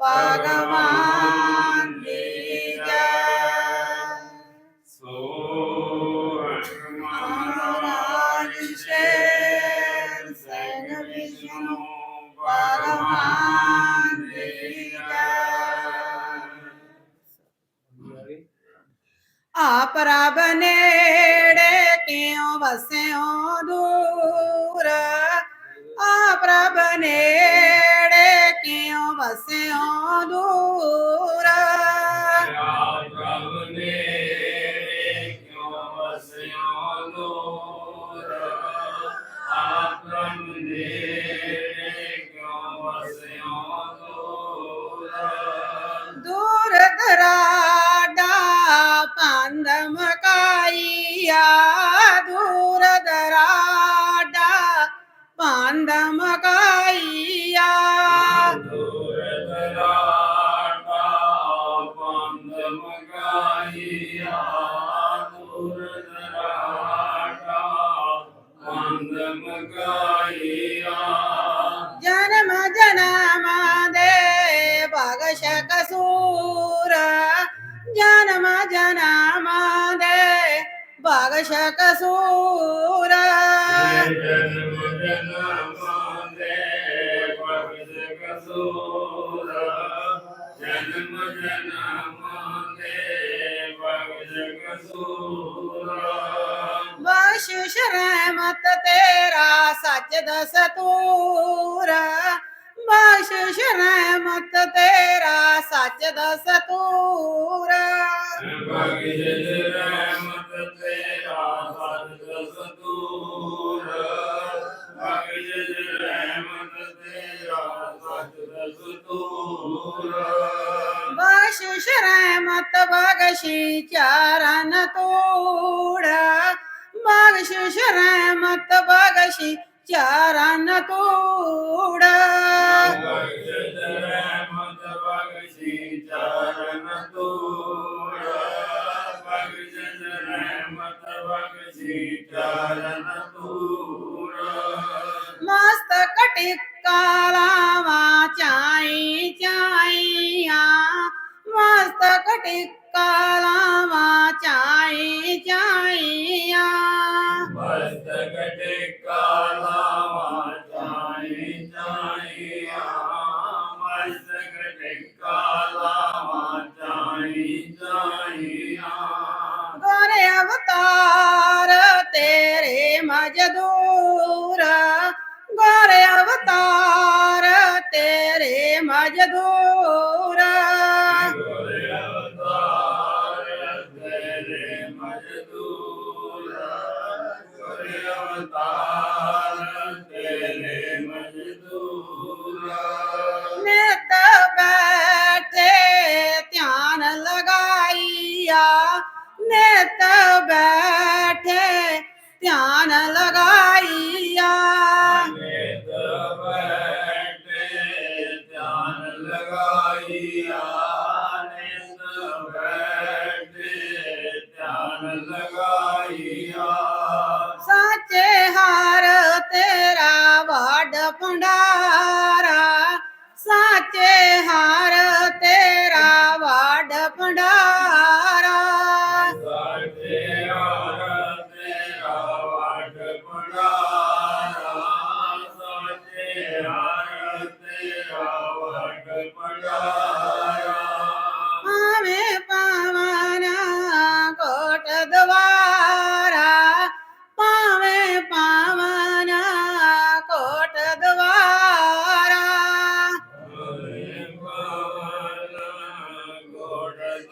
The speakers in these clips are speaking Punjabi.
ਭਗਵਾਨ ਦੀ ਜੈ। ਸੋ ਮਹਾਰਾਜ ਸ਼ੇਰ ਸੈਨ ਵਿਸ਼ਨੂੰ ਭਗਵਾਨ ਦੀ ਜੈ। ਆਪ ਰਬ ਨੇੜੇ ਕਿਉ ਵਸਿਓ ਦੂਰ? ਆਪ ਰਬ ਨੇੜੇ ਕਿਉ ਵਸਿਓ ਦੂਰ ਆਪ ਪ੍ਰਭ ਨੇ ਕਿਉ ਵਸਿਓ ਦੂਰ ਆਪ ਪ੍ਰਭ ਨੇ ਕਿਉ ਵਸਿਓ ਦੂਰ ਦੂਰ ਦਰਾਡਾ ਪੰਦ ਮਕਾਈਆ ਦੂਰ ਦਰਾਡਾ ਪੰਦ ਮਕਾਈਆ ਪੰਦ ਮਗਾਈਆ ਜਨਮ ਜਨਮ ਦੇ ਬਗਸ਼ ਕਸੂਰ ਜਨਮ ਜਨਮ ਦੇ ਬਗਸ਼ ਕਸੂਰ ਜਨਮ ਜਨਮ ਦੇ ਭਗਤ ਕਸੂਰ ਜਨਮ ਜਨਮ ਦੇ ਭਗਤ ਕਸੂਰ ਬਖਸ਼ਿਸ਼ ਰਹਿਮਤ ਤੇਰਾ, ਸੱਚ ਦਸਤੂਰ ਬਖਸ਼ਿਸ਼ ਰਹਿਮਤ ਤੇਰਾ। ਸੱਚ ਦਸਤੂਰ ਭਗਤ ਰਹਿਮਤ ਤੇਰਾ ਸਤ ਦਸਤੂਰ ਭਗਤ ਰਹਿਮਤ ਤੇਰਾ। ਸੱਚ ਦਸਤੂਰ ਬਖਸ਼ਿਸ਼ ਰਹਿਮਤ ਬਖਸ਼ੀ ਚਰਨ ਤੂੜ ਬਖਸ਼ਿਸ਼ ਰਹਿਮਤ ਬਖਸ਼ੀ ਚਰਨ ਤੂੜ। ਭਗਤ ਰਹਿਮਤ ਬਖਸ਼ੀ ਚਰਨ ਤੂੜ ਭਗਤ ਰਹਿਮਤ ਬਖਸ਼ੀ ਚਰਨ ਤੂੜ ਮਸਤਕ ਟਿੱਕਾ ਲਾਵਾਂ ਚਾਈ ਚਾਈਆਂ। ਤੇਰੇ ಹಾಕೊಂಡ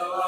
Hello.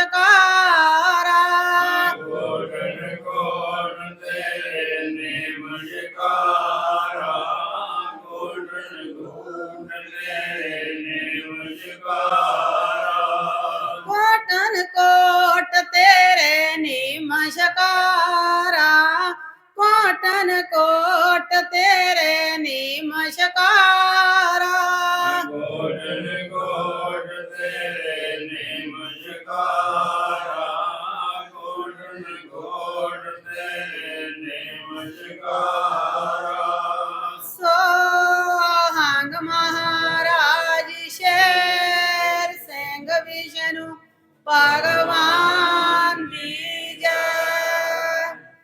ਨਿਮਸ਼ਕਾਰਾ ਕੋਟਨ ਕੋਟਨ ਤੇਰੇ ਨਮਸਕਾਰਾ ਕੋਟਨ ਕੋਟਨ ਤੇਰੇ ਨਮਸਕਾਰਾ ਕੋਟਨ ਕੋਟ ਤੇਰੇ ਨਿਮਸ਼ਕਾਰਾ ਕੋਟਨ ਕੋਟ ਤੇਰੇ ਨਿਮਸ਼ਕਾਰਾ ਕੋਟਨ ਕੋਟ